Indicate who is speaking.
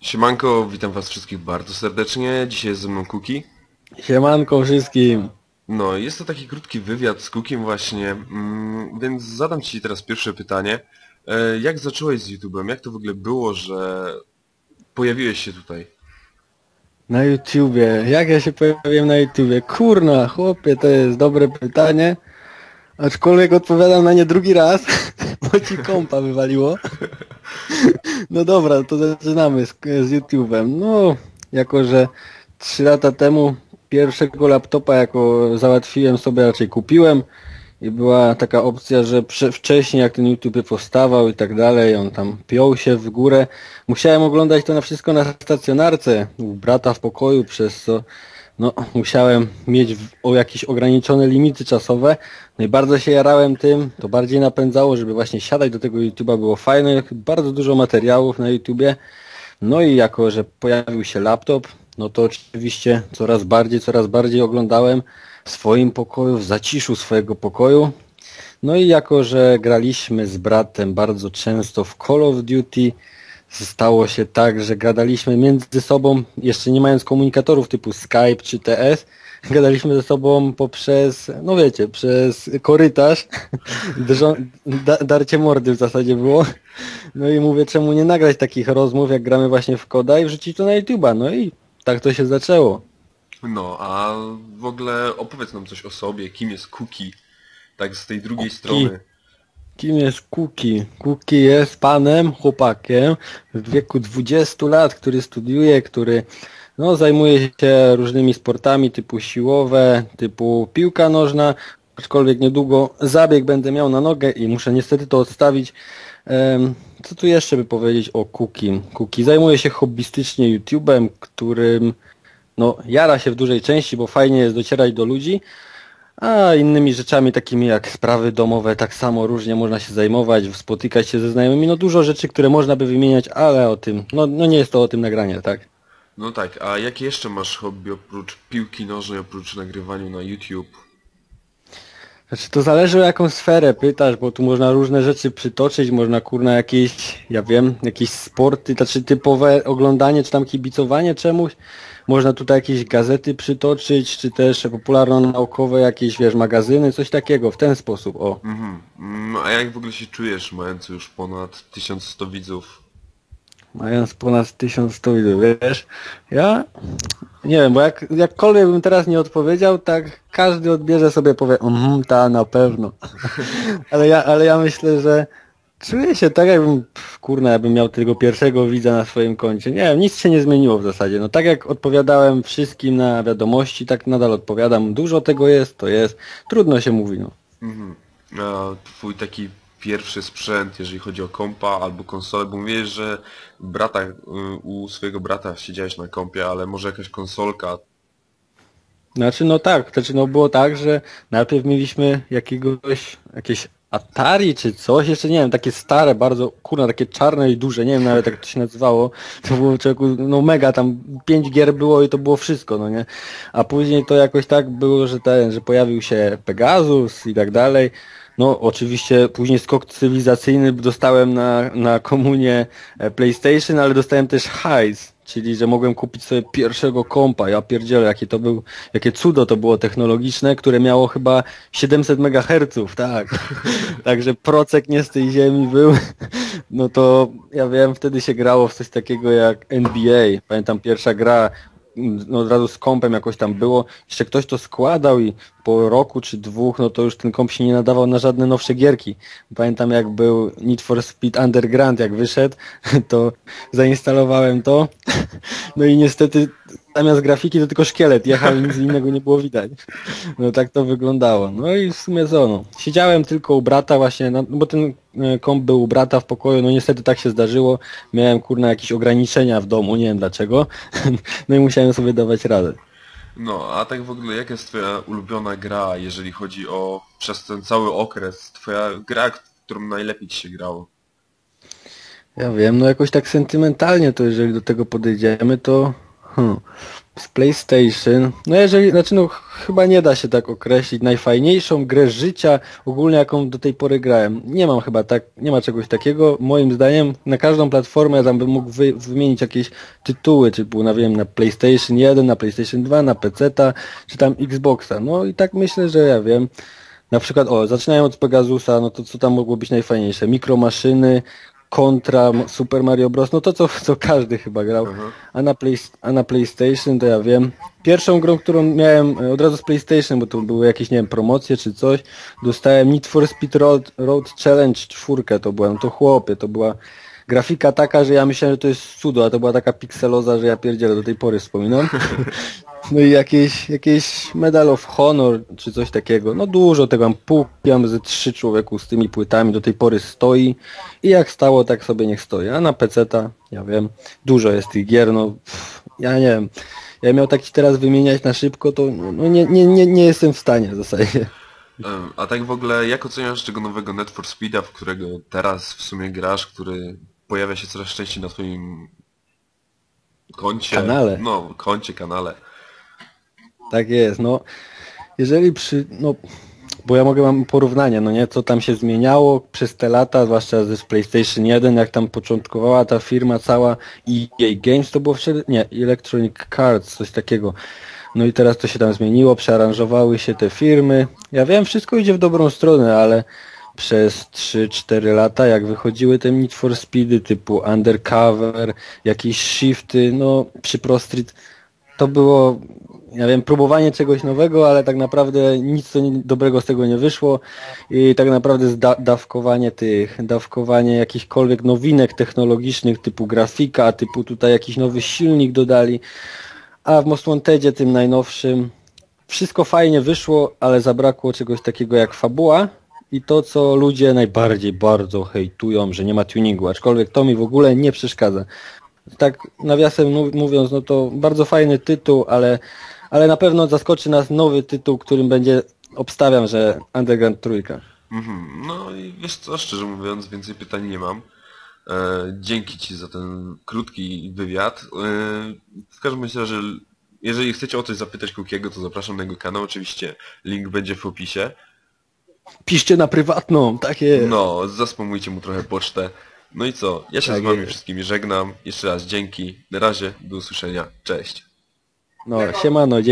Speaker 1: Siemanko, witam was wszystkich bardzo serdecznie. Dzisiaj jest ze mną Kuki.
Speaker 2: Siemanko wszystkim.
Speaker 1: No, jest to taki krótki wywiad z Kukiem właśnie, mm, więc zadam ci teraz pierwsze pytanie. E, Jak zacząłeś z YouTube'em? Jak to w ogóle było, że pojawiłeś się tutaj?
Speaker 2: Na YouTubie. Jak ja się pojawiłem na YouTubie? Kurna, chłopie, to jest dobre pytanie. Aczkolwiek odpowiadam na nie drugi raz, bo ci kompa wywaliło. No dobra, to zaczynamy z, z YouTube'em. No, jako że 3 lata temu pierwszego laptopa jako załatwiłem sobie, raczej kupiłem i była taka opcja, że wcześniej jak ten YouTube powstawał i tak dalej, on tam piął się w górę. Musiałem oglądać to na wszystko na stacjonarce u brata w pokoju, przez co no, musiałem mieć w, o jakieś ograniczone limity czasowe. No i bardzo się jarałem tym, to bardziej napędzało, żeby właśnie siadać do tego YouTube'a, było fajne, bardzo dużo materiałów na YouTubie. No i jako, że pojawił się laptop, no to oczywiście coraz bardziej, coraz bardziej oglądałem w swoim pokoju, w zaciszu swojego pokoju. No i jako, że graliśmy z bratem bardzo często w Call of Duty, stało się tak, że gadaliśmy między sobą, jeszcze nie mając komunikatorów typu Skype czy TS, gadaliśmy ze sobą poprzez, no wiecie, przez korytarz, Drżą, da, darcie mordy w zasadzie było. No i mówię, czemu nie nagrać takich rozmów, jak gramy właśnie w koda i wrzucić to na YouTube'a. No i tak to się zaczęło.
Speaker 1: No, a w ogóle opowiedz nam coś o sobie, kim jest Kuki, tak z tej drugiej strony.
Speaker 2: Kim jest Kuki? Kuki jest panem, chłopakiem w wieku 20 lat, który studiuje, który no, zajmuje się różnymi sportami typu siłowe, typu piłka nożna, aczkolwiek niedługo zabieg będę miał na nogę i muszę niestety to odstawić. Co tu jeszcze by powiedzieć o Kuki? Kuki zajmuje się hobbystycznie YouTube'em, którym no, jara się w dużej części, bo fajnie jest docierać do ludzi, a innymi rzeczami takimi jak sprawy domowe, tak samo różnie można się zajmować, spotykać się ze znajomymi, no dużo rzeczy, które można by wymieniać, ale o tym, no, no nie jest to o tym nagranie, tak?
Speaker 1: No tak, a jakie jeszcze masz hobby oprócz piłki nożnej, oprócz nagrywaniu na YouTube?
Speaker 2: Znaczy to zależy o jaką sferę pytasz, bo tu można różne rzeczy przytoczyć, można kurna jakieś, ja wiem, jakieś sporty, znaczy typowe oglądanie czy tam kibicowanie czemuś, można tutaj jakieś gazety przytoczyć, czy też popularno-naukowe jakieś, wiesz, magazyny, coś takiego, w ten sposób, o.
Speaker 1: Mhm. Mm, A jak w ogóle się czujesz, mając już ponad 1100 widzów?
Speaker 2: Mając ponad 1100 widzów, wiesz, ja nie wiem, bo jak, jakkolwiek bym teraz nie odpowiedział, tak każdy odbierze sobie, powie, mhm, ta, na pewno. ale, ja, ale ja myślę, że czuję się tak, jakbym, pff, kurna, jakbym miał tego pierwszego widza na swoim koncie. Nie wiem, nic się nie zmieniło w zasadzie. No tak jak odpowiadałem wszystkim na wiadomości, tak nadal odpowiadam. Dużo tego jest, to jest. Trudno się mówi, no.
Speaker 1: Mhm. A twój taki pierwszy sprzęt, jeżeli chodzi o kompa albo konsolę, bo mówisz, że brata, y, u swojego brata siedziałeś na kompie, ale może jakaś konsolka.
Speaker 2: Znaczy no tak, znaczy no było tak, że najpierw mieliśmy jakiegoś, jakieś Atari czy coś, jeszcze nie wiem, takie stare, bardzo, kurna, takie czarne i duże, nie wiem nawet jak to się nazywało, to było człowieku, no mega, tam pięć gier było i to było wszystko, no nie, a później to jakoś tak było, że ten, że pojawił się Pegasus i tak dalej, no oczywiście później skok cywilizacyjny dostałem na, na komunię e, PlayStation, ale dostałem też hajs, czyli że mogłem kupić sobie pierwszego kompa. Ja pierdzielę, jakie to był, jakie cudo to było technologiczne, które miało chyba 700 MHz, tak. Także procek nie z tej ziemi był. No to ja wiem, wtedy się grało w coś takiego jak NBA. Pamiętam pierwsza gra no od razu z kompem jakoś tam było. Jeszcze ktoś to składał i po roku czy dwóch, no to już ten komp się nie nadawał na żadne nowsze gierki. Pamiętam jak był Need for Speed Underground, jak wyszedł, to zainstalowałem to. No i niestety zamiast grafiki to tylko szkielet jechał nic innego nie było widać. No tak to wyglądało. No i w sumie co, no. Siedziałem tylko u brata właśnie, no, bo ten e, komp był u brata w pokoju, no niestety tak się zdarzyło. Miałem kurna jakieś ograniczenia w domu, nie wiem dlaczego. No i musiałem sobie dawać radę.
Speaker 1: No, a tak w ogóle jaka jest twoja ulubiona gra, jeżeli chodzi o przez ten cały okres, twoja gra, którą najlepiej ci się grało?
Speaker 2: Ja wiem, no jakoś tak sentymentalnie to jeżeli do tego podejdziemy, to hmm, z PlayStation, no jeżeli, znaczy no chyba nie da się tak określić, najfajniejszą grę życia ogólnie jaką do tej pory grałem. Nie mam chyba tak, nie ma czegoś takiego. Moim zdaniem na każdą platformę tam bym mógł wy, wymienić jakieś tytuły, typu na wiem, na PlayStation 1, na PlayStation 2, na PC-ta, czy tam Xboxa. No i tak myślę, że ja wiem. Na przykład, o, zaczynając od Pegasusa, no to co tam mogło być najfajniejsze? Mikromaszyny, kontra Super Mario Bros. No to co, co każdy chyba grał. A na, play, a na PlayStation to ja wiem. Pierwszą grą, którą miałem e, od razu z PlayStation, bo to były jakieś, nie wiem, promocje czy coś, dostałem Need for Speed Road, Road Challenge 4 to była, no to chłopie, to była grafika taka, że ja myślałem, że to jest cudo, a to była taka pikseloza, że ja pierdzielę, do tej pory wspominam. No i jakieś, jakieś Medal of Honor czy coś takiego. No dużo tego mam półki, mam ze trzy człowieku z tymi płytami, do tej pory stoi i jak stało, tak sobie niech stoi. A na PC-ta, ja wiem, dużo jest tych gier, no pff, ja nie wiem. Ja miał tak ci teraz wymieniać na szybko, to no, nie, nie, nie, nie jestem w stanie w zasadzie.
Speaker 1: A tak w ogóle, jak oceniasz tego nowego Net for Speeda, w którego teraz w sumie grasz, który pojawia się coraz częściej na twoim koncie?
Speaker 2: Kanale.
Speaker 1: No, koncie, kanale.
Speaker 2: Tak jest, no. Jeżeli przy, no, bo ja mogę mam porównanie, no nie, co tam się zmieniało przez te lata, zwłaszcza z PlayStation 1, jak tam początkowała ta firma cała EA Games, to było wtedy, nie, Electronic Arts, coś takiego. No i teraz to się tam zmieniło, przearanżowały się te firmy. Ja wiem, wszystko idzie w dobrą stronę, ale przez 3-4 lata, jak wychodziły te Need for Speedy typu Undercover, jakieś shifty, no przy Pro Street to było, ja wiem, próbowanie czegoś nowego, ale tak naprawdę nic dobrego z tego nie wyszło. I tak naprawdę dawkowanie tych, dawkowanie jakichkolwiek nowinek technologicznych typu grafika, typu tutaj jakiś nowy silnik dodali, a w Most Wantedzie tym najnowszym wszystko fajnie wyszło, ale zabrakło czegoś takiego jak fabuła i to, co ludzie najbardziej bardzo hejtują, że nie ma tuningu, aczkolwiek to mi w ogóle nie przeszkadza. Tak nawiasem mów- mówiąc, no to bardzo fajny tytuł, ale, ale na pewno zaskoczy nas nowy tytuł, którym będzie, obstawiam, że Underground Trójka.
Speaker 1: Mhm. No i wiesz co, szczerze mówiąc, więcej pytań nie mam. E, dzięki Ci za ten krótki wywiad. E, w każdym razie, że jeżeli chcecie o coś zapytać Kukiego, to zapraszam na jego kanał. Oczywiście link będzie w opisie.
Speaker 2: Piszcie na prywatną, tak jest.
Speaker 1: No, zaspamujcie mu trochę pocztę. No i co? Ja się
Speaker 2: Tak
Speaker 1: z Wami
Speaker 2: jest.
Speaker 1: wszystkimi żegnam. Jeszcze raz dzięki. Na razie, do usłyszenia. Cześć.
Speaker 2: No, siemano, dzięki.